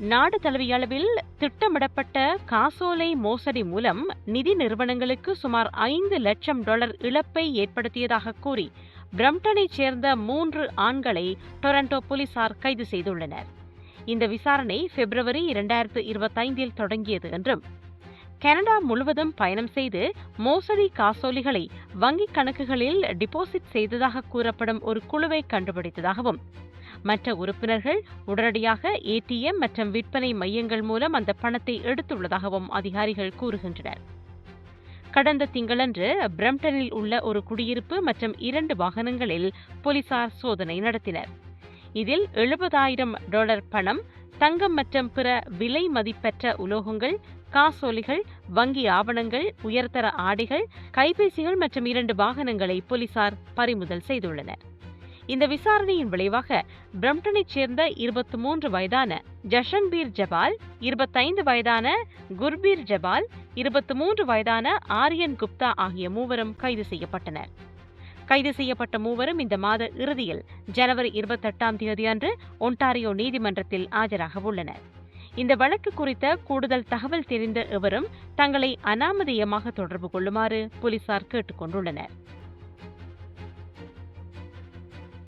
நாடு தழுவிய அளவில் திட்டமிடப்பட்ட காசோலை மோசடி மூலம் நிதி நிறுவனங்களுக்கு சுமார் ஐந்து லட்சம் டாலர் இழப்பை ஏற்படுத்தியதாக கூறி பிரம்டனைச் சேர்ந்த மூன்று ஆண்களை டொரண்டோ போலீசார் கைது செய்துள்ளனர். இந்த விசாரணை பிப்ரவரி இரண்டாயிரத்து இருபத்தைந்தில் தொடங்கியது என்றும் கனடா முழுவதும் பயணம் செய்து மோசடி காசோலிகளை வங்கிக் கணக்குகளில் டிபாசிட் செய்ததாக கூறப்படும் ஒரு குழுவை கண்டுபிடித்ததாகவும் மற்ற உறுப்பினர்கள் உடனடியாக ஏடிஎம் மற்றும் விற்பனை மையங்கள் மூலம் அந்த பணத்தை எடுத்துள்ளதாகவும் அதிகாரிகள் கூறுகின்றனர். கடந்த திங்களன்று பிரம்டனில் உள்ள ஒரு குடியிருப்பு மற்றும் இரண்டு வாகனங்களில் போலீசார் சோதனை நடத்தினர். இதில் எழுபதாயிரம் டாலர் பணம் தங்கம் மற்றும் பிற விலை மதிப்பற்ற உலோகங்கள் காசோலிகள் வங்கி ஆவணங்கள் உயர்தர ஆடைகள் கைபேசிகள் மற்றும் இரண்டு வாகனங்களை போலீசார் பறிமுதல் செய்துள்ளனர். இந்த விசாரணையின் விளைவாக பிரம்டனைச் சேர்ந்த இருபத்தி மூன்று வயதான ஜஷன்பீர் ஜபால் இருபத்தைந்து வயதான குர்பீர் ஜபால் இருபத்தி மூன்று வயதான ஆரியன் குப்தா ஆகிய மூவரும் கைது செய்யப்பட்டனர். கைது செய்யப்பட்ட மூவரும் இந்த மாத இறுதியில் ஜனவரி இருபத்தெட்டாம் தேதி அன்று ஒன்டாரியோ நீதிமன்றத்தில் ஆஜராக உள்ளனர். இந்த வழக்கு குறித்த கூடுதல் தகவல் தெரிந்த எவரும் தங்களை அனாமதேயமாக தொடர்பு கொள்ளுமாறு போலீசார் கேட்டுக் கொண்டுள்ளனர்.